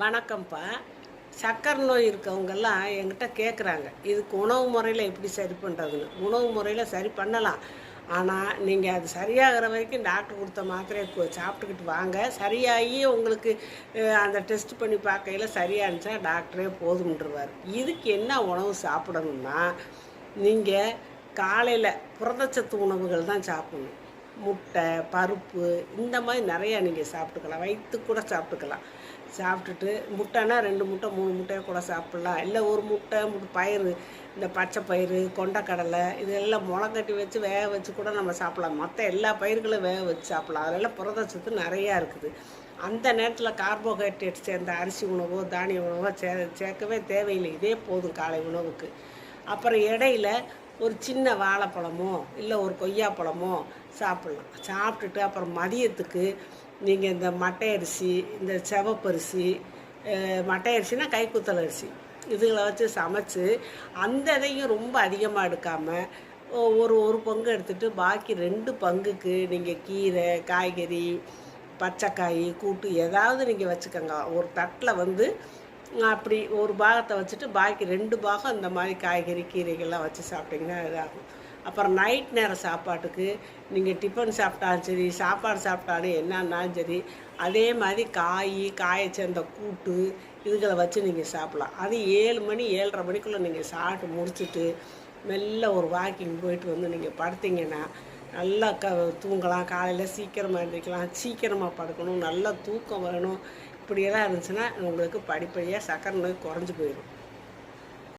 வணக்கம்ப்பா. சக்கரை நோய் இருக்கவங்கெல்லாம் என்கிட்ட கேட்குறாங்க இதுக்கு உணவு முறையில் எப்படி சரி பண்ணுறதுன்னு உணவு முறையில் சரி பண்ணலாம். ஆனால் நீங்கள் அது சரியாகிற வரைக்கும் டாக்டர் கொடுத்த மாத்திரையை சாப்பிட்டுக்கிட்டு வாங்க. சரியாகி உங்களுக்கு அந்த டெஸ்ட் பண்ணி பார்க்கையில் சரியானுச்சா டாக்டரே போதும்ன்றவார். இதுக்கு என்ன உணவு சாப்பிடணும்னா நீங்கள் காலையில் புரதச்சத்து உணவுகள் தான் சாப்பிடணும். முட்டை பருப்பு இந்த மாதிரி நிறையா நீங்கள் சாப்பிட்டுக்கலாம். வயிற்று கூட சாப்பிட்டுக்கலாம். சாப்பிட்டுட்டு முட்டைனா ரெண்டு முட்டை மூணு முட்டையை கூட சாப்பிட்லாம். இல்லை ஒரு முட்டை முட்டை பயிறு இந்த பச்சை பயிறு கொண்டக்கடலை இதெல்லாம் முளைக்கட்டி வச்சு வேக வச்சு கூட நம்ம சாப்பிடலாம். மற்ற எல்லா பயிர்களும் வேக வச்சு சாப்பிடலாம். அதெல்லாம் புரதச்சத்து நிறையா இருக்குது. அந்த நேரத்தில் கார்போஹைட்ரேட் சேர்ந்த அரிசி உணவோ தானிய உணவோ சே சேர்க்கவே தேவையில்லை. இதே போதும் காலை உணவுக்கு. அப்புறம் இடையில ஒரு சின்ன வாழைப்பழமோ இல்லை ஒரு கொய்யாப்பழமோ சாப்பிட்லாம். சாப்பிட்டுட்டு அப்புறம் மதியத்துக்கு நீங்கள் இந்த மட்டை அரிசி இந்த செவப்பரிசி மட்டை அரிசினா கைக்குத்தல் அரிசி. இதுகளை வச்சு சமைச்சு அந்த இதையும் ரொம்ப அதிகமாக எடுக்காமல் ஒரு ஒரு பங்கு எடுத்துகிட்டு பாக்கி ரெண்டு பங்குக்கு நீங்கள் கீரை காய்கறி பச்சைக்காய் கூட்டு ஏதாவது நீங்கள் வச்சுக்கோங்க. ஒரு தட்டில் வந்து அப்படி ஒரு பாகத்தை வச்சுட்டு பாக்கி ரெண்டு பாகம் இந்த மாதிரி காய்கறி கீரைகள்லாம் வச்சு சாப்பிட்டிங்கன்னா இதாகும். அப்புறம் நைட் நேர சாப்பாட்டுக்கு நீங்கள் டிஃபன் சாப்பிட்டாலும் சரி சாப்பாடு சாப்பிட்டாலும் என்னன்னாலும் சரி அதே மாதிரி காய் காயை சேர்ந்த கூட்டு இதுகளை வச்சு நீங்கள் சாப்பிட்லாம். அது ஏழு மணி ஏழரை மணிக்குள்ளே நீங்கள் சாப்பிட்டு முடிச்சுட்டு மெல்ல ஒரு வாக்கிங் போயிட்டு வந்து நீங்கள் படுத்தீங்கன்னா நல்லா க தூங்கலாம். காலையில் சீக்கிரமாக எழுந்திரிக்கலாம் சீக்கிரமாக படுக்கணும். நல்லா தூக்கம் வரணும். இப்படியெல்லாம் இருந்துச்சுன்னா உங்களுக்கு படிப்படியாக சக்கரை நோய் குறைஞ்சி போயிடும்.